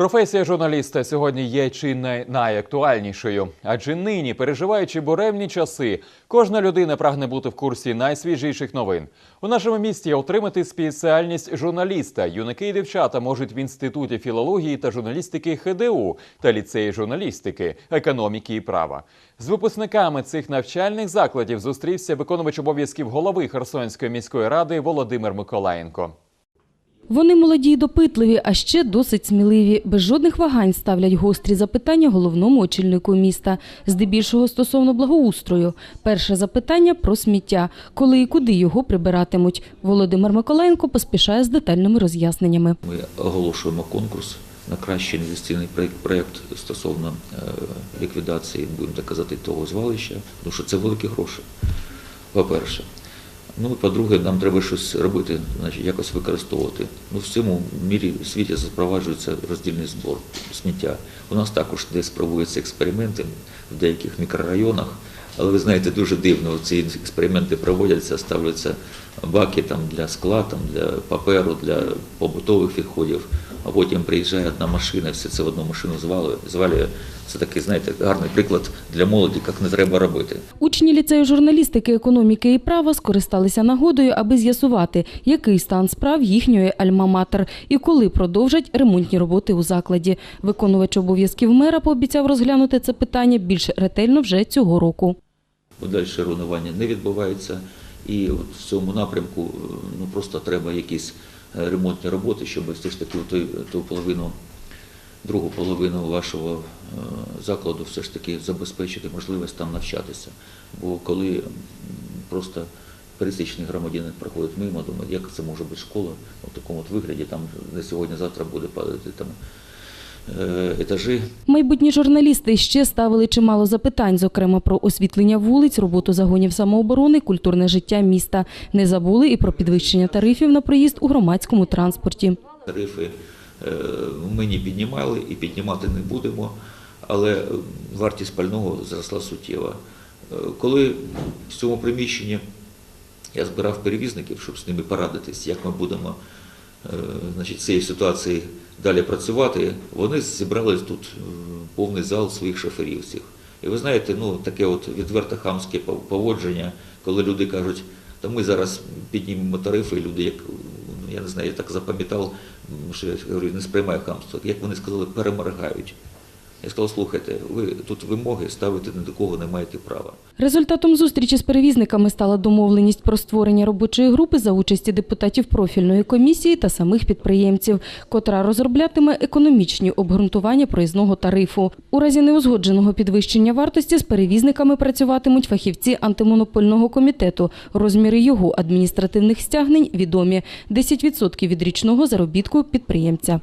Професія журналіста сьогодні є чи не найактуальнішою, адже нині, переживаючи буремні часи, кожна людина прагне бути в курсі найсвіжіших новин. У нашому місті отримати спеціальність журналіста. Юнаки і дівчата можуть в інституті філології та журналістики ХДУ та ліцеї журналістики, економіки і права. З випускниками цих навчальних закладів зустрівся виконувач обов'язків голови Херсонської міської ради Володимир Миколаєнко. Вони молоді й допитливі, а ще досить сміливі. Без жодних вагань ставлять гострі запитання головному очільнику міста, здебільшого стосовно благоустрою. Перше запитання про сміття, коли і куди його прибиратимуть. Володимир Миколаєнко поспішає з детальними роз'ясненнями. Ми оголошуємо конкурс на кращий інвестиційний проєкт, стосовно е, ліквідації, будемо так казати, того звалища, тому що це великі гроші, по-перше. Ну, і по-друге, нам треба щось робити, значить, якось використовувати. Ну, в цьому мірі в світі запроваджується роздільний збор сміття. У нас також десь проводяться експерименти в деяких мікрорайонах, але ви знаєте, дуже дивно, ці експерименти проводяться, ставляться баки там, для скла, там, для паперу, для побутових відходів, а потім приїжджає одна машина, все це в одну машину звалює. звалює. Це такий, знаєте, гарний приклад для молоді, як не треба робити. Учні ліцею журналістики, економіки і права скористалися нагодою, аби з'ясувати, який стан справ їхньої альма-матер і коли продовжать ремонтні роботи у закладі. Виконувач обов'язків мера пообіцяв розглянути це питання більш ретельно вже цього року. Подальше руйнування не відбувається. І в цьому напрямку е, ну, просто треба якісь ремонтні роботи, щоб все ж таки ту, ту половину, другу половину вашого е, закладу все ж таки забезпечити можливість там навчатися. Бо коли просто пересічний громадянин проходить мимо, думає, як це може бути школа в такому от вигляді, там не сьогодні-завтра буде падати там е, етажі, Майбутні журналісти ще ставили чимало запитань, зокрема про освітлення вулиць, роботу загонів самооборони, культурне життя міста. Не забули і про підвищення тарифів на проїзд у громадському транспорті. Тарифи е, ми не піднімали і піднімати не будемо, але е, вартість пального зросла суттєво. Е, Коли в цьому приміщенні я збирав перевізників, щоб з ними порадитись, як ми будемо е, значить, цій ситуації далі працювати, вони зібрали тут е, повний зал своїх шоферів всіх. І ви знаєте, ну таке от відверто хамське пов- поводження, коли люди кажуть, та ми зараз піднімемо тарифи, і люди, як ну, я не знаю, я так запам'ятав, що я говорю, не сприймаю хамство, як вони сказали, переморгають. Я сказав, слухайте, ви тут вимоги ставити ні до кого не маєте права. Результатом зустрічі з перевізниками стала домовленість про створення робочої групи за участі депутатів профільної комісії та самих підприємців, котра розроблятиме економічні обґрунтування проїзного тарифу. У разі неузгодженого підвищення вартості з перевізниками працюватимуть фахівці антимонопольного комітету. Розміри його адміністративних стягнень відомі – 10% від річного заробітку підприємця.